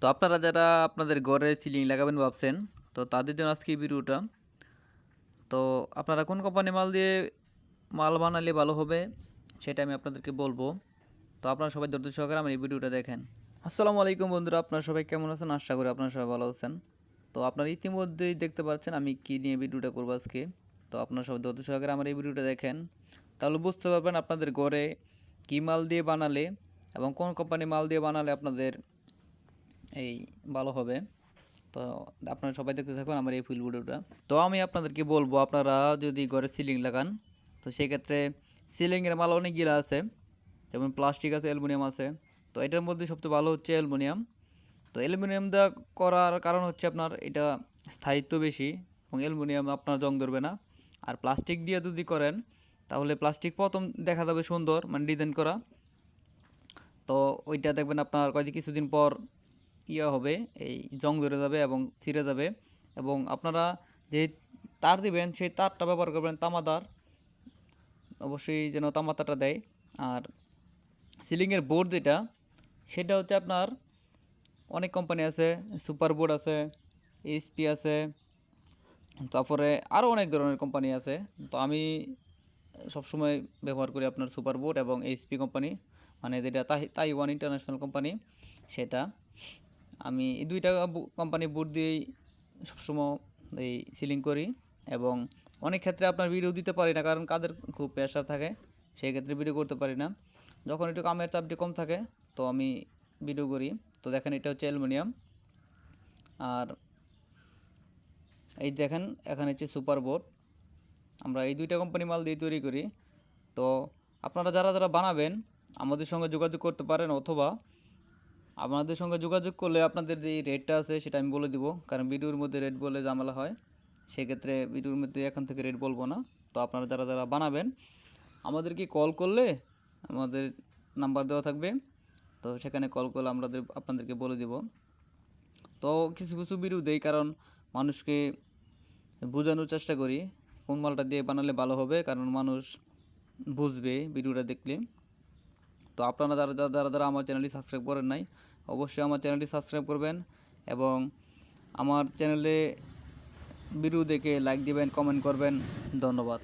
তো আপনারা যারা আপনাদের ঘরে সিলিং লাগাবেন ভাবছেন, তো তাদের জন্য আজকে ভিডিওটা। তো আপনারা কোন কোম্পানি মাল দিয়ে মাল বানালে ভালো হবে, সেটা আমি আপনাদেরকে বলব। তো আপনারা সবাই ধৈর্য সহকারে আমার এই ভিডিওটা দেখেন। আসসালামু আলাইকুম বন্ধুরা, আপনারা সবাই কেমন আছেন? আশা করি আপনারা সবাই ভালো আছেন। তো আপনারা ইতিমধ্যেই দেখতে পাচ্ছেন আমি কী নিয়ে ভিডিওটা করব আজকে। তো আপনারা সবাই ধৈর্য সহকারে আমার এই ভিডিওটা দেখেন। তাহলে বুঝতে পারবেন আপনাদের ঘরে কী মাল দিয়ে বানালে এবং কোন কোম্পানি মাল দিয়ে বানালে আপনাদের এই ভালো হবে। তো আপনারা সবাই দেখতে থাকুন আমার এই ফুল ভিডিওটা। তো আমি আপনাদেরকে বলব, আপনারা যদি ঘরে সিলিং লাগান, তো সেক্ষেত্রে সিলিংয়ের মাল অনেকগুলো আছে। যেমন প্লাস্টিক আছে, অ্যালুমিনিয়াম আছে। তো এটার মধ্যে সবচেয়ে ভালো হচ্ছে অ্যালুমিনিয়াম। তো অ্যালুমিনিয়াম দেওয়া করার কারণ হচ্ছে আপনার এটা স্থায়িত্ব বেশি এবং অ্যালুমিনিয়াম আপনার জং ধরবে না। আর প্লাস্টিক দিয়ে যদি করেন, তাহলে প্লাস্টিক প্রথম দেখা যাবে সুন্দর মানে ডিজাইন করা। তো ওইটা দেখবেন আপনার কয়েক কিছুদিন পর ইয়ে হবে, এই জং ধরে যাবে এবং ছিঁড়ে যাবে। এবং আপনারা যে তার দিবেন, সেই তারটা ব্যবহার করবেন তামাদার। অবশ্যই যেন তামাতাটা দেয়। আর সিলিংয়ের বোর্ড যেটা, সেটা হচ্ছে আপনার অনেক কোম্পানি আছে, সুপার বোর্ড আছে এইচপি আছে, তারপরে আরও অনেক ধরনের কোম্পানি আছে। তো আমি সবসময় ব্যবহার করি আপনার সুপার বোর্ড এবং এইচপি কোম্পানি মানে যেটা তাই, তাইওয়ান ইন্টারন্যাশনাল কোম্পানি সেটা। আমি এই দুইটা কোম্পানি বোর্ড দিয়েই সবসময় এই সিলিং করি এবং অনেক ক্ষেত্রে আপনার ভিডিও দিতে পারি না কারণ কাদের খুব প্রেশার থাকে, সেই ক্ষেত্রে ভিডিও করতে পারি না। যখন একটু কামের চাপটি কম থাকে, তো আমি ভিডিও করি। তো দেখেন এটা হচ্ছে অ্যালুমিনিয়াম। আর এই দেখেন, এখানে হচ্ছে সুপার বোর্ড আমরা এই দুইটা কোম্পানি মাল দিয়ে তৈরি করি। তো আপনারা যারা যারা বানাবেন, আমাদের সঙ্গে যোগাযোগ করতে পারেন অথবা আপনাদের সঙ্গে যোগাযোগ করলে আপনাদের যে রেটটা আছে সেটা আমি বলে দিব। কারণ ভিডিওর মধ্যে রেট বলে ঝামেলা হয়। সেক্ষেত্রে ভিডিওর মধ্যে এখান থেকে রেট বলব না। তো আপনারা যারা যারা বানাবেন, আমাদেরকে কল করলে আমাদের নাম্বার দেওয়া থাকবে। তো সেখানে কল করলে আমাদের, আপনাদেরকে বলে দিব। তো কিছু কিছু ভিডিও দেই কারণ মানুষকে বোঝানোর চেষ্টা করি। কোন মালটা দিয়ে বানালে ভালো হবে? কারণ মানুষ বুঝবে ভিডিওটা দেখলে। তো আপনারা যারা যারা যারা আমার চ্যানেলটি সাবস্ক্রাইব করেন নাই, অবশ্যই আমার চ্যানেলটি সাবস্ক্রাইব করবেন এবং আমার চ্যানেলে ভিডিও দেখে লাইক দিবেন কমেন্ট করবেন। ধন্যবাদ।